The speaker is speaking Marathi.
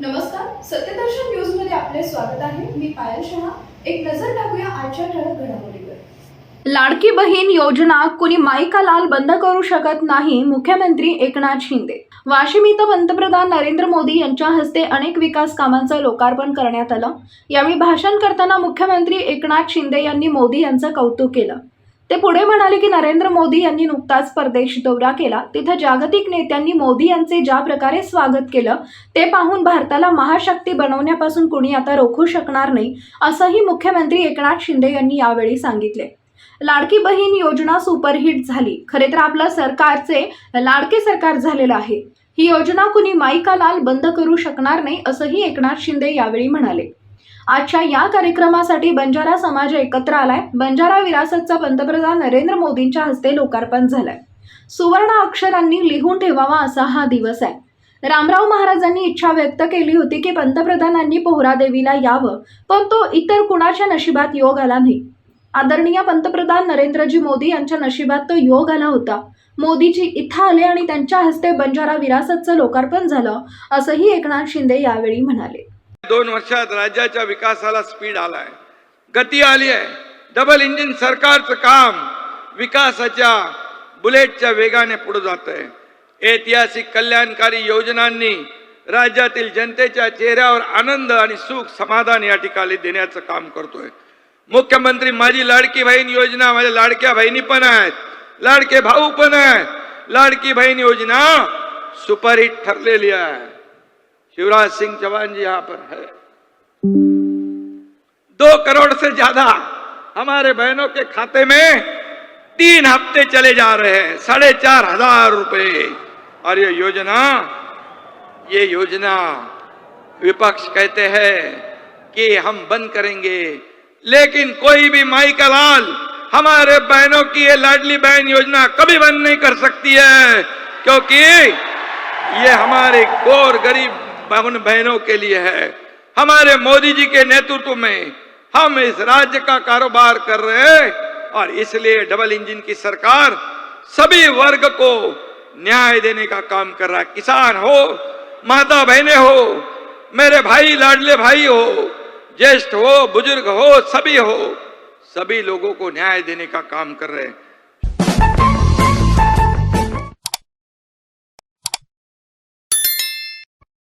नमस्कार सत्यदर्शन न्यूजमध्ये आपले स्वागत आहे. मी पायल शहा. एक नजर टाकूया आजच्या ठळक घडामोडीवर. लाडकी बहीण योजना कुणी माईका लाल बंद करू शकत नाही मुख्यमंत्री एकनाथ शिंदे. वाशिम इथं पंतप्रधान नरेंद्र मोदी यांच्या हस्ते अनेक विकास कामांचं लोकार्पण करण्यात आलं. यावेळी भाषण करताना मुख्यमंत्री एकनाथ शिंदे यांनी मोदी यांचं कौतुक केलं. ते पुढे म्हणाले की नरेंद्र मोदी यांनी नुकताच परदेश दौरा केला. तिथं जागतिक नेत्यांनी मोदी यांचे ज्या प्रकारे स्वागत केलं ते पाहून भारताला महाशक्ती बनवण्यापासून कुणी आता रोखू शकणार नाही असंही मुख्यमंत्री एकनाथ शिंदे यांनी यावेळी सांगितले. लाडकी बहीण योजना सुपरहिट झाली. खरे तर आपलं सरकारचे लाडके सरकार झालेलं आहे. ही योजना कुणी माईका लाल बंद करू शकणार नाही असंही एकनाथ शिंदे यावेळी म्हणाले. आजच्या या कार्यक्रमासाठी बंजारा समाज एकत्र आलाय. बंजारा विरासतचा पंतप्रधान नरेंद्र मोदींच्या हस्ते लोकार्पण झालंय. सुवर्ण अक्षरांनी लिहून ठेवावा असा हा दिवस आहे. रामराव महाराजांनी इच्छा व्यक्त केली होती की पंतप्रधानांनी पोहरादेवीला यावं पण तो इतर कुणाच्या नशिबात योग आला नाही. आदरणीय पंतप्रधान नरेंद्रजी मोदी यांच्या नशिबात तो योग आला होता. मोदीजी इथं आले आणि त्यांच्या हस्ते बंजारा विरासतचं लोकार्पण झालं असंही एकनाथ शिंदे यावेळी म्हणाले. दोन वर्षात राज्याच्या विकासाला स्पीड आलाय. गती आली आहे. डबल इंजिन सरकारचं काम विकासाच्या बुलेटच्या वेगाने पुढे जात आहे ऐतिहासिक कल्याणकारी योजनांनी राज्यातील जनतेच्या चेहऱ्यावर आनंद आणि सुख समाधान या ठिकाणी देण्याचं काम करतोय. मुख्यमंत्री माझी लाडकी बहीण योजना माझ्या लाडक्या बहिणी पण आहेत. लाडके भाऊ पण आहेत. लाडकी बहीण योजना सुपरहिट ठरलेली आहे. शिवराज सिंह चौहान जी यहाँ पर है। दो करोड़ से ज़्यादा हमारे बहनों के खाते में तीन हफ़्ते चले जा रहे हैं, साढ़े चार हज़ार रुपए। और ये योजना ये योजना विपक्ष कहते हैं कि हम बंद करेंगे। लेकिन कोई भी माई का लाल, हमारे बहनों की ये लाडली बहन योजना कभी बंद नहीं कर सकती है, क्योंकि ये हमारे गोर गरीब बहन बहनों के लिए है। हमारे मोदी जी के नेतृत्व में हम इस राज्य का कारोबार कर रहे हैं और इसलिए डबल इंजन की सरकार सभी वर्ग को न्याय देने का काम कर रहा है। किसान हो, माता बहने हो, मेरे भाई, लाडले भाई हो, ज्येष्ठ हो, बुज़ुर्ग हो, सभी हो, सभी लोगों को न्याय देने का काम कर रहे हैं।